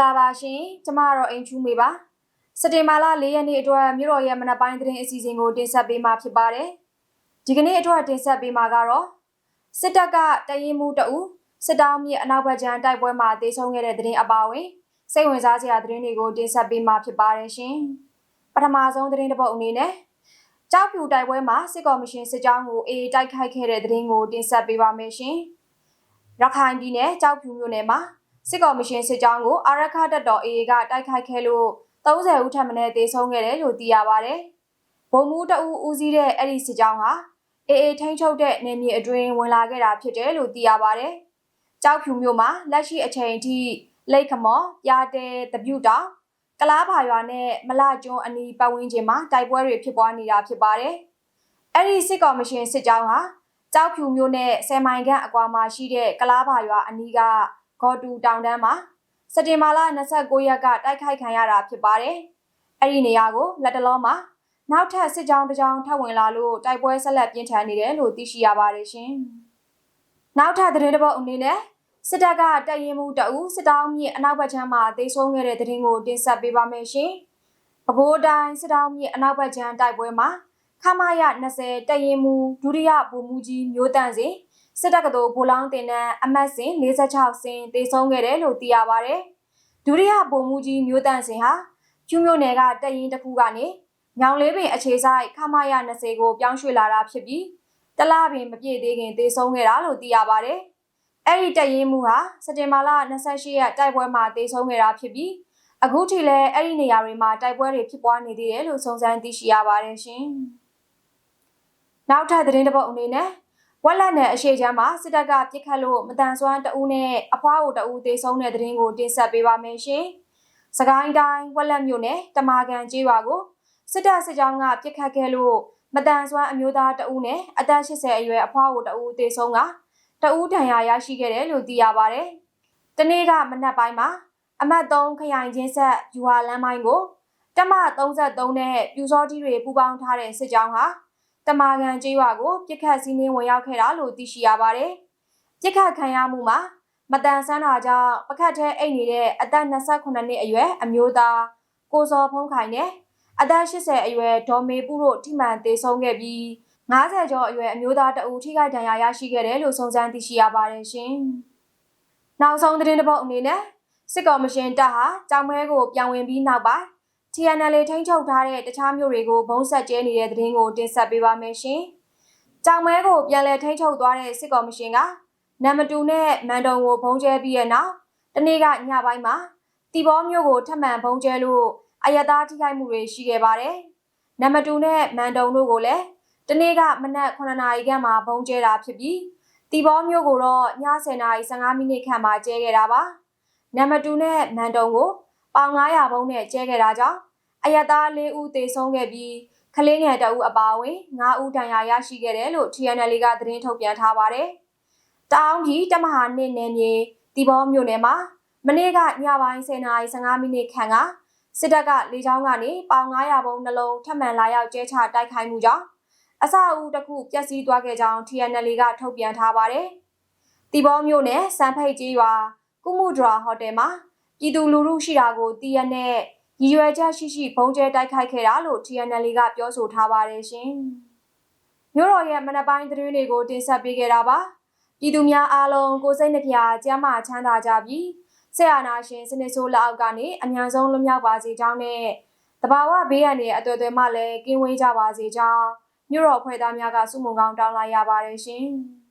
လာပါရှင်ကျမကတော့အိမ်ချူမေပါစက်တင်ဘာလ၄ရက်နေ့အတွက်မြို့တော်ရဲ့မနက်ပိုင်းသတင်းအစီအစဉ်ကိုတင်ဆက်ပေးမှာဖြစ်ပါတယ်ဒီကနေ့အတွက်တင်ဆက်ပေးမှာကတော့စစ်တပ်ကတရင်မှုတအူစစ်တောင်းမြေအနောက်ဘက်ခြမ်းတိုက်ပွဲမှာတေဆုံးခဲ့တဲ့သတင်းအပါအဝင်စိတ်ဝင်စားစရာသတင်းတွေကိုတင်ဆက်ပေးမှာဖြစ်ပါတယ်ရှင်ပထမဆုံးသတင်းတစ်ပုဒ်အနေနဲ့ကြောက်ဖြူတိုက်ပွဲမှာစစ်ကော်မရှင်စစ်ကြောင်းကိုအေးတိုက်ခိုက်ခဲ့တဲ့သတင်းကိုတင်ဆက်ပေးပါမယ်ရှင်ရခိုင်ပြည်နယ်ကြောက်ဖြူမြို့နယ်မှာ စစ်ကော်မရှင်စစ်ကြောင်းကိုအာရခတပ်တော် AA ကတိုက်ခိုက်ခဲ့လို့30ဦးထပ်မံတေဆုံးခဲ့တယ်လို့သိရပါဗျ။ဗိုလ်မှူးတအူးဦးစီးတဲ့အဲ့ဒီစစ်ကြောင်းဟာ AA ထိန်းချုပ်တဲ့နေမြေအတွင်းဝင်လာခဲ့တာဖြစ်တယ်လို့သိရပါဗျ။ကြောက်ဖြူမြို့မှာလက်ရှိအချိန်ထိလိတ်ခမော်ပြားတဲတပြုတ်တောင်ကလားဖာရွာနဲ့မလကျွန်းအနီးပတ်ဝန်းကျင်မှာတိုက်ပွဲတွေဖြစ်ပွားနေတာဖြစ်ပါတယ်။အဲ့ဒီစစ်ကော်မရှင်စစ်ကြောင်းဟာကြောက်ဖြူမြို့နဲ့ဆယ်မိုင်ခန့်အကွာမှာရှိတဲ့ကလားဖာရွာအနီးက ဂေါ်တူတောင်တန်းမှာစက်တင်ဘာလ29ရက်ကတိုက်ခိုက်ခံရတာဖြစ်ပါတယ်။အဲ့ဒီနေရာကိုလက်တလုံးမှာနောက်ထပ်စစ်ကြောင်းတစ်ကြောင်းထပ်ဝင်လာလို့တိုက်ပွဲဆက်လက်ပြင်းထန်နေတယ်လို့သိရှိရပါတယ်ရှင်။နောက်ထပ်သတင်းတစ်ပုဒ်အနေနဲ့စစ်တပ်ကတပ်ရင်မှုတအူးစစ်တောင်းမြစ်အနောက်ဘက်ခြမ်းမှာတေဆုံးခဲ့တဲ့သတင်းကိုတင်ဆက်ပေးပါမယ်ရှင်။ပဲခူးတိုင်းစစ်တောင်းမြစ်အနောက်ဘက်ခြမ်းတိုက်ပွဲမှာခမရ20တပ်ရင်မှုဒုတိယဗိုလ်မှူးကြီးမျိုးတန့်စင် စစ်တပ်ကတော်ဘူလောင်းတင်နှန်းအမတ်စဉ်46စင်တေဆုံးခဲ့တယ်လို့သိရပါဗျ။ဒုတိယဗိုလ်မှူးကြီးမျိုးတန့်စင်ဟာကျူးမြို့နယ်ကတပ်ရင်းတစ်ခုကနေညောင်လေးပင်အခြေဆိုင်ခမရ20ကိုပြောင်းရွှေ့လာတာဖြစ်ပြီးတလပင်မပြည့်သေးခင်တေဆုံးခဲ့တာလို့သိရပါဗျ။အဲ့ဒီတပ်ရင်းမှုဟာစက်တင်ဘာလ28ရက်တိုက်ပွဲမှာတေဆုံးခဲ့တာဖြစ်ပြီးအခုထိလည်းအဲ့ဒီနေရာတွေမှာတိုက်ပွဲတွေဖြစ်ပွားနေသေးတယ်လို့စုံစမ်းသိရှိရပါတယ်ရှင်။နောက်ထပ်သတင်းတစ်ပုဒ်အနေနဲ့ ဝက်လက်နယ်အရှိချမ်းမှာစစ်တပ်ကပြစ်ခတ်လို့မတန်ဆွမ်းတဦးနဲ့အဖွားကိုတဦးသေဆုံးတဲ့သတင်းကိုတင်ဆက်ပေးပါမယ်ရှင်။စကိုင်းတိုင်းဝက်လက်မြို့နယ်တမာကန်ကျေးရွာကိုစစ်တပ်စစ်ကြောင်းကပြစ်ခတ်ခဲ့လို့မတန်ဆွမ်းအမျိုးသားတဦးနဲ့အသက်80အရွယ်အဖွားကိုတဦးသေဆုံးကတဦးဒဏ်ရာရရှိခဲ့တယ်လို့သိရပါဗျ။တနေ့ကမနက်ပိုင်းမှာအမတ်3ခရိုင်ချင်းဆက်ယူဟာလမ်းပိုင်းကိုတမ33နဲ့ပြူစောတီတွေပူးပေါင်းထားတဲ့စစ်ကြောင်းဟာ တမာကန်ကျေးရွာကိုပြစ်ခတ်စီးနှင်းဝင်ရောက်ခဲ့တာလို့သိရှိရပါတယ်။ပြစ်ခတ်ခံရမှုမှာမတန်ဆန်းတာကြောင့်ပကတ်ထဲအိတ်နေတဲ့အသက်28နှစ်အရွယ်အမျိုးသားကိုစောဖုံးခိုင်နဲ့အသက်80အရွယ်ဒေါ်မေပူတို့ထိမှန်သေဆုံးခဲ့ပြီး90ကျော်အရွယ်အမျိုးသားတအူထိခိုက်ဒဏ်ရာရရှိခဲ့တယ်လို့စုံစမ်းသိရှိရပါတယ်ရှင်။နောက်ဆုံးသတင်းတစ်ပုဒ်အနေနဲ့စစ်ကော်မရှင်တပ်ဟာကြောင်မဲကိုပြောင်းဝင်ပြီးနောက်ပိုင်း TNL ထိန်းချုပ်ထားတဲ့တခြားမြို့တွေကိုဘုံဆက်ကျဲနေတဲ့သတင်းကိုတင်ဆက်ပေးပါမယ်ရှင်။ကြောင်မဲကိုပြန်လည်ထိန်းချုပ်သွားတဲ့စစ်ကော်မရှင်ကနံမတူနဲ့မန်တုံကိုဘုံကျဲပြီးတဲ့နောက်တနေ့ကညပိုင်းမှာတီဘောမျိုးကိုထပ်မံဘုံကျဲလို့အယတားထိခိုက်မှုတွေရှိခဲ့ပါတယ်။နံမတူနဲ့မန်တုံတို့ကိုလည်းတနေ့ကမနက်9နာရီခန့်မှာဘုံကျဲတာဖြစ်ပြီးတီဘောမျိုးကိုတော့ည10နာရီ15မိနစ်ခန့်မှာကျဲခဲ့တာပါ။နံမတူနဲ့မန်တုံကိုပေါင်900ဘုံနဲ့ကျဲခဲ့တာကြောင့် အယတား၄ဦးသေဆုံးခဲ့ပြီးကလေးငယ်တအုပ်အပါအဝင်9ဦးဒဏ်ရာရရှိခဲ့တယ်လို့ TNL ကသတင်းထုတ်ပြန်ထားပါတယ်။တောင်ကြီးတမဟာနှစ်နယ်မြေတီဘောမြို့နယ်မှာမနေ့ကညပိုင်း10:15မိနစ်ခန့်ကစစ်တပ်ကလေကြောင်းကနေပေါင်900ဘုံနှလုံးထပ်မံလာရောက်ကျဲချတိုက်ခိုက်မှုကြောင့်အစအဦးတစ်ခုပျက်စီးသွားခဲ့ကြောင်း TNL ကထုတ်ပြန်ထားပါတယ်။တီဘောမြို့နယ်စံဖိတ်ကြီးရွာကုမှုဒရာဟိုတယ်မှာပြည်သူလူထုရှိတာကိုတည်ရတဲ့ ရည်ရွယ်ချက်ရှိရှိဘုံကျဲတိုက်ခိုက်ခဲ့တာလို့ TNL ကပြောဆိုထားပါတယ်ရှင်။မြို့တော်ရဲ့မနက်ပိုင်းသတင်းတွေကိုတင်ဆက်ပေးခဲ့တာပါ။ပြည်သူများအားလုံးကိုစိတ်နှပြကျမ်းမာချမ်းသာကြပြီးဆရာနာရှင်စနစ်ဆိုးလက်အောက်ကနေအများဆုံးလွတ်မြောက်ပါစေကြောင်းနဲ့တဘာဝဘေးရန်တွေအတွေ့အကြုံမှလည်းကင်းဝေးကြပါစေကြောင်းမြို့တော်ဖွဲ့သားများကစုမုံကောင်းတောင်းလိုက်ရပါတယ်ရှင်။